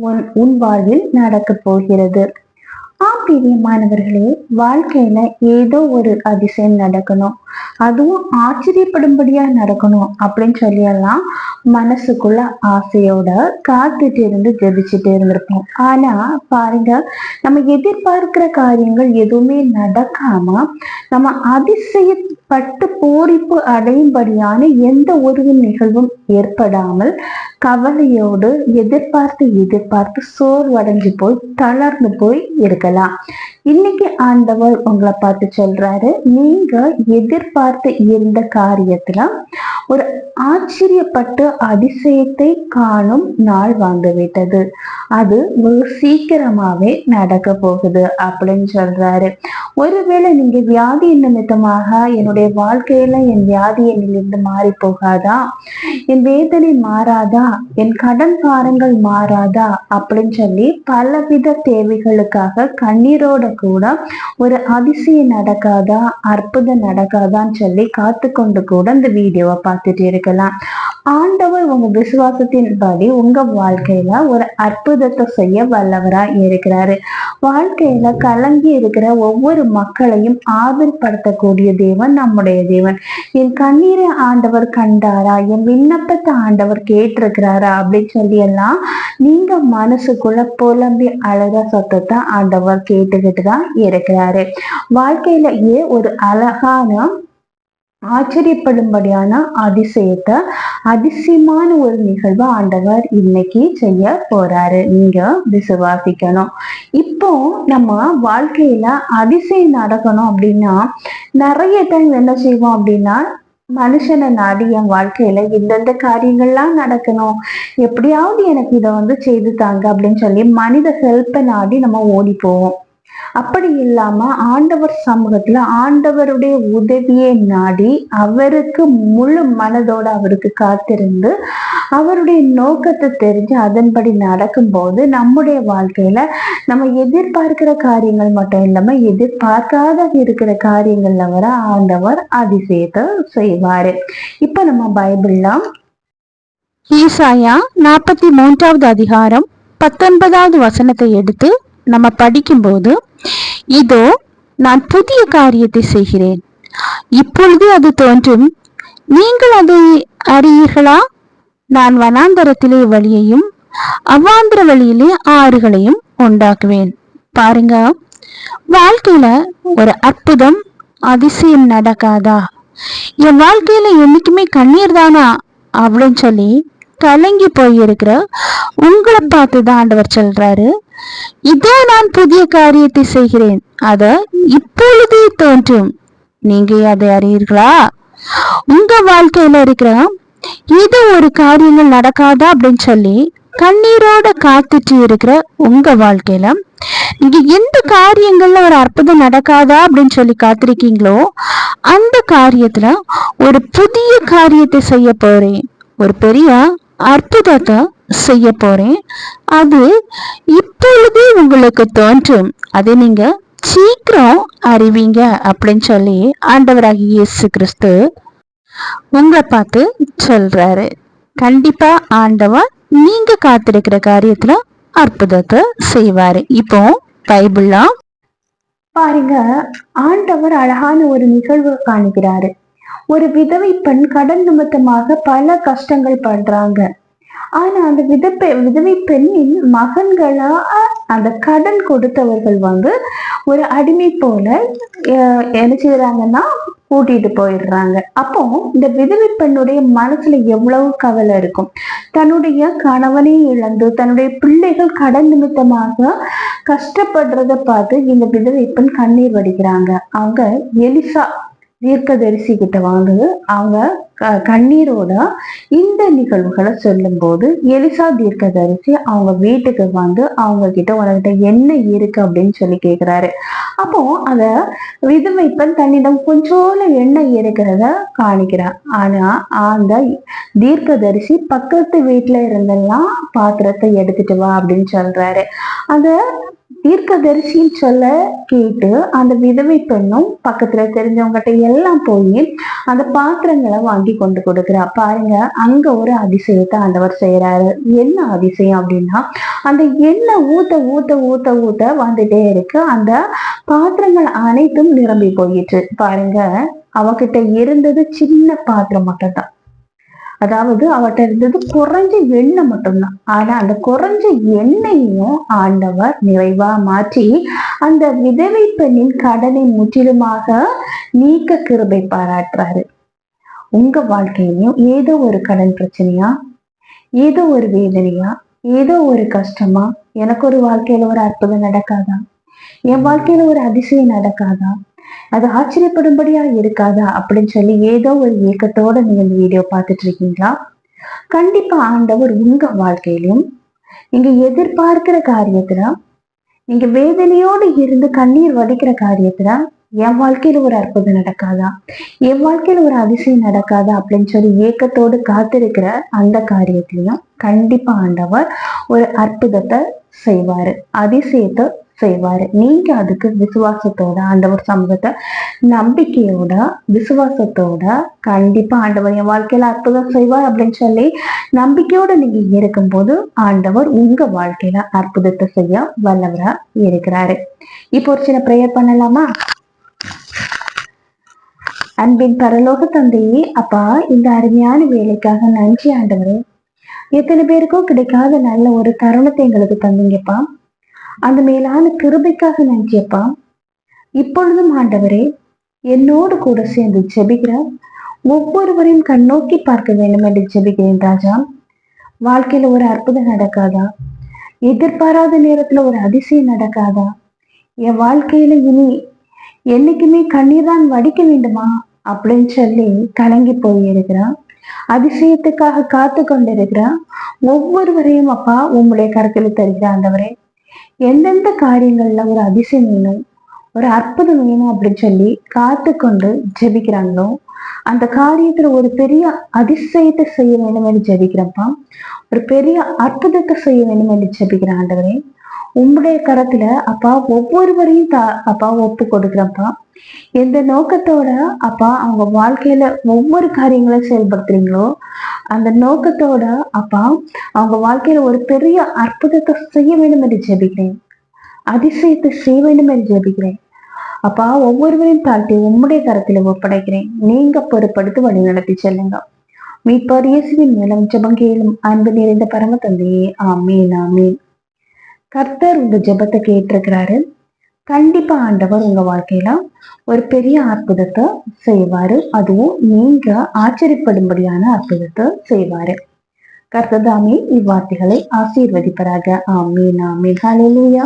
உன் உன் வாழ்வில் நடக்க போகிறது. ஆம் பிரியமானவர்களே வாழ்க்கையில ஏதோ ஒரு அதிசயம் நடக்கணும். அதுவும் ஆச்சரியப்படும்படியா நடக்கணும் அப்படின்னு சொல்லியெல்லாம் மனசுக்குள்ள ஆசையோட காத்துட்டு இருந்து ஜெபிச்சுட்டு இருந்திருப்போம். ஆனா பாருங்க நம்ம எதிர்பார்க்கிற காரியங்கள் எதுவுமே நடக்காம நம்ம அதிசயப்பட்டு பூரிப்பு அடையும்படியான எந்த ஒரு நிகழ்வும் ஏற்படாமல் கவலையோடு எதிர்பார்த்து எதிர்பார்த்து சோர்வடைஞ்சு போய் தளர்ந்து போய் இருக்கலாம். இன்னைக்கு ஆண்டவர் உங்களை பார்த்து சொல்றாரு நீங்க எதிர்பார்த்து இருந்த காரியத்துல ஒரு ஆச்சரியப்பட்டு அதிசயத்தை காணும் நாள் வந்து விட்டது. அது வெகு சீக்கிரமாவே நடக்க போகுது அப்படின்னு சொல்றாரு. ஒருவேளை நீங்க வியாதி நிமித்தமாக என்னுடைய வாழ்க்கையில என் வியாதி என்னிலிருந்து மாறி போகாதா? என் வேதனை மாறாதா? என் கடன் பாரங்கள் மாறாதா? அப்படின்னு சொல்லி பலவித தேவைகளுக்காக கண்ணீரோட கூட ஒரு அதிசயம் நடக்காதா அற்புதம் நடக்காதான்னு சொல்லி காத்து கொண்டு கூட இந்த வீடியோவை பார்த்துட்டு இருக்கலாம். ஆண்டவர் உங்க விசுவாசத்தின்படி உங்க வாழ்க்கையில ஒரு அற்புதத்தை செய்ய வல்லவரா இருக்கிறாரு. வாழ்க்கையில கலங்கி இருக்கிற ஒவ்வொரு மக்களையும் ஆதரப்படுத்தக்கூடிய தேவன் நம்முடைய தேவன். என் கண்ணீரை ஆண்டவர் கண்டாரா? என் விண்ணப்பத்தை ஆண்டவர் கேட்டிருக்கிறாரா? அப்படின்னு சொல்லி எல்லாம் நீங்க மனசுக்குள்ள புலம்பி அழக சத்தத்தை ஆண்டவர் கேட்டுக்கிட்டு தான் இருக்கிறாரு. வாழ்க்கையிலேயே ஒரு அழகான ஆச்சரியப்படும்படியான அதிசயத்தை அதிசயமான ஒரு நிகழ்வு ஆண்டவர் இன்னைக்கு செய்ய போறாரு. நீங்க விசுவாசிக்கணும். இப்போ நம்ம வாழ்க்கையில அதிசயம் நடக்கணும் அப்படின்னா நிறைய டைம் என்ன செய்வோம் அப்படின்னா மனுஷனை நாடி என் வாழ்க்கையில இந்தந்த காரியங்கள்லாம் நடக்கணும். எப்படியாவது எனக்கு இதை வந்து செய்து தாங்க அப்படின்னு சொல்லி மனித ஹெல்ப்பை நாடி நம்ம ஓடி போவோம். அப்படி இல்லாம ஆண்டவர் சமூகத்துல ஆண்டவருடைய உதவியை நாடி அவருக்கு முழு மனதோட அவருக்கு காத்திருந்து அவருடைய நோக்கத்தை தெரிஞ்சு அதன்படி நடக்கும்போது நம்முடைய வாழ்க்கையில நம்ம எதிர்பார்க்கிற காரியங்கள் மட்டும் இல்லாம எதிர்பார்க்காத இருக்கிற காரியங்கள்ல வர ஆண்டவர் அதிசயத்தை செய்வாரு. இப்ப நம்ம பைபிள்லாம் ஈசாயா நாற்பத்தி மூன்றாவது அதிகாரம் பத்தொன்பதாவது வசனத்தை எடுத்து நம்ம படிக்கும்போது இதோ நான் புதிய காரியத்தை செய்கிறேன். இப்பொழுது அது தோன்றும். நீங்கள் அதை அறியீர்களா? நான் வனாந்தரத்திலே வழியையும் அவ்வாந்திர வழியிலே ஆறுகளையும் உண்டாக்குவேன். பாருங்க வாழ்க்கையில ஒரு அற்புதம் அதிசயம் நடக்காதா? என் வாழ்க்கையில என்னைக்குமே கண்ணீர் தானா? அப்படின்னு சொல்லி கலங்கி போயிருக்கிற உங்களை பார்த்து தான் ஆண்டவர் சொல்றாரு. இதோ நான் புதிய காரியத்தை செய்கிறேன். அத இப்பொழுதே தோன்றும். நீங்க அதை அறியீர்களா? உங்க வாழ்க்கையில இருக்கிற ஏதோ ஒரு காரியங்கள் நடக்காதா அப்படின்னு சொல்லி கண்ணீரோட காத்துட்டு இருக்கிற உங்க வாழ்க்கையில நீங்க எந்த காரியங்கள்ல ஒரு அற்புதம் நடக்காதா அப்படின்னு சொல்லி காத்திருக்கீங்களோ அந்த காரியத்துல ஒரு புதிய காரியத்தை செய்ய போறேன். ஒரு பெரிய அற்புதத்தை செய்ய போறேன். அது இப்ப உங்களுக்கு தோன்றும். அதை நீங்க சீக்கிரம் அறிவீங்க அப்படின்னு சொல்லி ஆண்டவராகி இயேசு கிறிஸ்து உங்களை பார்த்து சொல்றாரு. கண்டிப்பா ஆண்டவர் நீங்க காத்திருக்கிற காரியத்துல அற்புதத்தை செய்வாரு. இப்போ பைபிள்லாம் பாருங்க ஆண்டவர் அழகான ஒரு நிகழ்வு காணுகிறாரு. ஒரு விதவை பெண் கடன் நிமித்தமாக பல கஷ்டங்கள் படுறாங்க. ஆனா அந்த விதப்பெ விதவை பெண்ணின் மகன்களா அந்த கடன் கொடுத்தவர்கள் வந்து ஒரு அடிமை போல என்ன செய்யறாங்கன்னா கூட்டிட்டு போயிடுறாங்க. அப்போ இந்த விதவை பெண்ணுடைய மனசுல எவ்வளவு கவலை இருக்கும். தன்னுடைய கணவனை இழந்து தன்னுடைய பிள்ளைகள் கடன் நிமித்தமாக கஷ்டப்படுறத பார்த்து இந்த விதவை பெண் கண்ணீர் வடிக்கிறாங்க. அவங்க எலிசா தீர்க்கதரிசி கிட்ட வாங்குது. அவங்க கண்ணீரோட இந்த நிகழ்வுகளை சொல்லும்போது எலிசா தீர்க்கதரிசி அவங்க வீட்டுக்கு வந்து அவங்க கிட்ட உனக்கிட்ட என்ன இருக்கு அப்படின்னு சொல்லி கேக்குறாரு. அப்போ அத விதவைப்பன் தன்னிடம் கொஞ்சோல எண்ணெய் இருக்கிறத காணிக்கிறார் ஆனா அந்த தீர்க்கதரிசி பக்கத்து வீட்டுல இருந்தெல்லாம் பாத்திரத்தை எடுத்துட்டு வா அப்படின்னு சொல்றாரு. அத தீர்க்கதரிசின்னு சொல்ல கேட்டு அந்த விதவை பெண்ணும் பக்கத்துல தெரிஞ்சவங்ககிட்ட எல்லாம் போய் அந்த பாத்திரங்களை வாங்கி கொண்டு கொடுக்குறா. பாருங்க அங்க ஒரு அதிசயத்தை ஆண்டவர் செய்யறாரு என்ன அதிசயம் அப்படின்னா அந்த எண்ணெய் ஊத்த ஊத்த ஊத்த ஊத்த வந்துட்டே இருக்கு. அந்த பாத்திரங்கள் அனைத்தும் நிரம்பி போயிட்டு பாருங்க அவகிட்ட இருந்தது சின்ன பாத்திரம் மட்டும்தான். அதாவது அவட்ட இருந்தது குறைஞ்ச எண்ணெய் மட்டும்தான். ஆனா அந்த குறைஞ்ச எண்ணெயையும் ஆண்டவர் நிறைவா மாற்றி அந்த விதவை பெண்ணின் கடனை முற்றிலுமாக நீக்க கிருபை பாராட்டுறாரு. உங்க வாழ்க்கையிலையும் ஏதோ ஒரு கடன் பிரச்சனையா? ஏதோ ஒரு வேதனையா? ஏதோ ஒரு கஷ்டமா? எனக்கு ஒரு வாழ்க்கையில ஒரு அற்புதம் நடக்காதா? என் வாழ்க்கையில ஒரு அதிசயம் நடக்காதா? அது ஆச்சரியப்படும்படியா இருக்காதா அப்படின்னு சொல்லி ஏதோ ஒரு ஏக்கத்தோட நீங்க இந்த வீடியோ பார்த்துட்டு இருக்கீங்களா கண்டிப்பா ஆண்டவர் உங்க வாழ்க்கையிலும் நீங்க எதிர்பார்க்கிற காரியத்துல நீங்க வேதனையோடு இருந்து கண்ணீர் வடிக்கிற காரியத்துல என் வாழ்க்கையில ஒரு அற்புதம் நடக்காதா? என் வாழ்க்கையில ஒரு அதிசயம் நடக்காதா அப்படின்னு சொல்லி ஏக்கத்தோடு காத்திருக்கிற அந்த காரியத்திலையும் கண்டிப்பா ஆண்டவர் ஒரு அற்புதத்தை செய்வாரு. அதிசயத்தை செய்வாரு. நீங்க அதுக்கு விசுவாசத்தோட ஆண்டவர் சமூகத்தை நம்பிக்கையோட விசுவாசத்தோட கண்டிப்பா ஆண்டவர் என் வாழ்க்கையில அற்புதம் செய்வார் அப்படின்னு சொல்லி நம்பிக்கையோட நீங்க இருக்கும்போது ஆண்டவர் உங்க வாழ்க்கையில அற்புதத்தை செய்ய வல்லவரா இருக்கிறாரு. இப்போ ஒரு சின்ன ப்ரேயர் பண்ணலாமா? அன்பின் பரலோக தந்தையே அப்பா இந்த அருமையான வேலைக்காக நன்றி ஆண்டவரே. எத்தனை பேருக்கும் கிடைக்காத நல்ல ஒரு தருணத்தை எங்களுக்கு தந்தீங்கப்பா. அந்த மேலான கிருபைக்காக நன்றியப்பா. இப்பொழுதும் ஆண்டவரே என்னோடு கூட சேர்ந்து ஜெபிக்கிற ஒவ்வொருவரையும் கண்ணோக்கி பார்க்க வேண்டும் என்று ஜெபிக்கிறேன் ராஜா. வாழ்க்கையில ஒரு அற்புதம் நடக்காதா? எதிர்பாராத நேரத்துல ஒரு அதிசயம் நடக்காதா? என் வாழ்க்கையில இனி என்னைக்குமே கண்ணீர் தான் வடிக்க வேண்டுமா? அப்படின்னு சொல்லி கலங்கி போயிருக்கிறான் அதிசயத்துக்காக காத்து கொண்டிருக்கிறான் ஒவ்வொருவரையும் அப்பா உம்முடைய கருத்தில் தருகிறான் ஆண்டவரே. எந்தெந்த காரியங்கள்ல ஒரு அதிசயம் வேணும் ஒரு அற்புதம் வேணும் அப்படின்னு சொல்லி காத்து கொண்டு ஜெபிக்கிறாங்களோ அந்த காரியத்துல ஒரு பெரிய அதிசயத்தை செய்ய வேண்டும் என்று ஜெபிக்கிறப்பா ஒரு பெரிய அற்புதத்தை செய்ய வேண்டும் என்று ஜெபிக்கிற ஆண்டவரே உம்முடைய கரத்துல அப்பா ஒவ்வொருவரையும் தா அப்பா ஒப்பு கொடுக்குறப்பா எந்த நோக்கத்தோட அப்பா அவங்க வாழ்க்கையில ஒவ்வொரு காரியங்களும் செயல்படுத்துறீங்களோ அந்த நோக்கத்தோட அப்பா அவங்க வாழ்க்கையில ஒரு பெரிய அற்புதத்தை செய்ய வேண்டும் என்று ஜெபிக்கிறேன். அதிசயத்தை செய்ய வேண்டும் என்று ஜெபிக்கிறேன். அப்பா ஒவ்வொருவரையும் தாழ்த்தி உம்முடைய கரத்துல ஒப்படைக்கிறேன். நீங்க பொறுப்படுத்தி வழி நடத்தி செல்லுங்க. மீட்பார் இயேசுவின் மூலம் ஜெபங்கேளும் அன்பு நிறைந்த பரம தந்தையே. ஆமீன் ஆமீன். கர்த்தர் உங்க ஜெபத்தை கேட்டிருக்கிறாரு. கண்டிப்பா ஆண்டவர் உங்க வாழ்க்கையில ஒரு பெரிய அற்புதத்தை செய்வாரு. அதுவும் நீங்க ஆச்சரியப்படும்படியான அற்புதத்தை செய்வாரு. கர்த்ததாமே இவ்வார்த்தைகளை ஆசீர்வதிப்பராக. ஆமீன் ஆமீன். ஹalleluya.